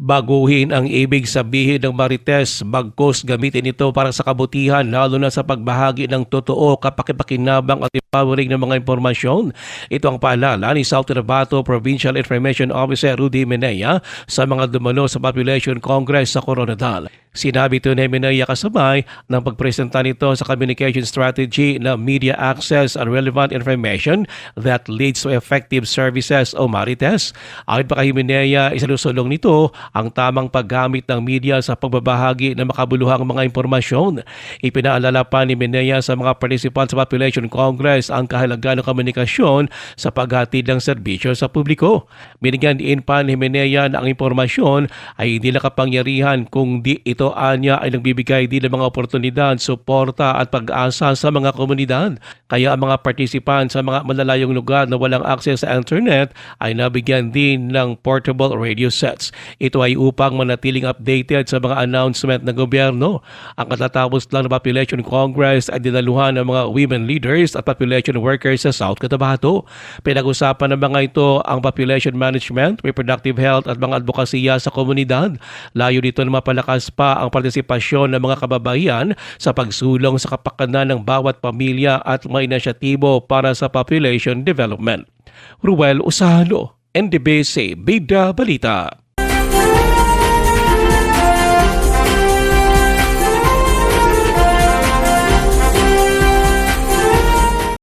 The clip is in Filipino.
Baguhin ang ibig sabihin ng Marites, bagkos gamitin ito para sa kabutihan lalo na sa pagbahagi ng totoo, kapakipakinabang at empowering ng mga impormasyon. Ito ang paalala ni South Cotabato Provincial Information Officer Rudy Menea sa mga dumalo sa Population Congress sa Coronadal. Sinabi ito ni Menea kasabay ng pagpresenta nito sa communication strategy na media access and relevant information that leads to effective services o Marites. Ayon pa kay Menea, isalusulong nito ang tamang paggamit ng media sa pagbabahagi ng makabuluhang mga impormasyon. Ipinaalala pa ni Menea sa mga participants sa Population Congress ang kahalagaan ng komunikasyon sa paghatid ng serbisyo sa publiko. Binigyan din pa ni Menea na ang impormasyon ay hindi nakapangyarihan kung di ito anya ay nagbibigay din ng mga oportunidad, suporta at pag-asa sa mga komunidad. Kaya ang mga participants sa mga malalayong lugar na walang access sa internet ay nabigyan din ng portable radio sets. Ito ay upang manatiling updated sa mga announcement ng gobyerno. Ang katatapos lang ng Population Congress ay dinaluhan ng mga women leaders at population workers sa South Cotabato. Pinag-usapan ng mga ito ang population management, reproductive health at mga advokasya sa komunidad. Layo dito na mapalakas pa ang partisipasyon ng mga kababaihan sa pagsulong sa kapakanan ng bawat pamilya at mga inisyatibo para sa population development. Ruel Usano, NDBC Bida Balita.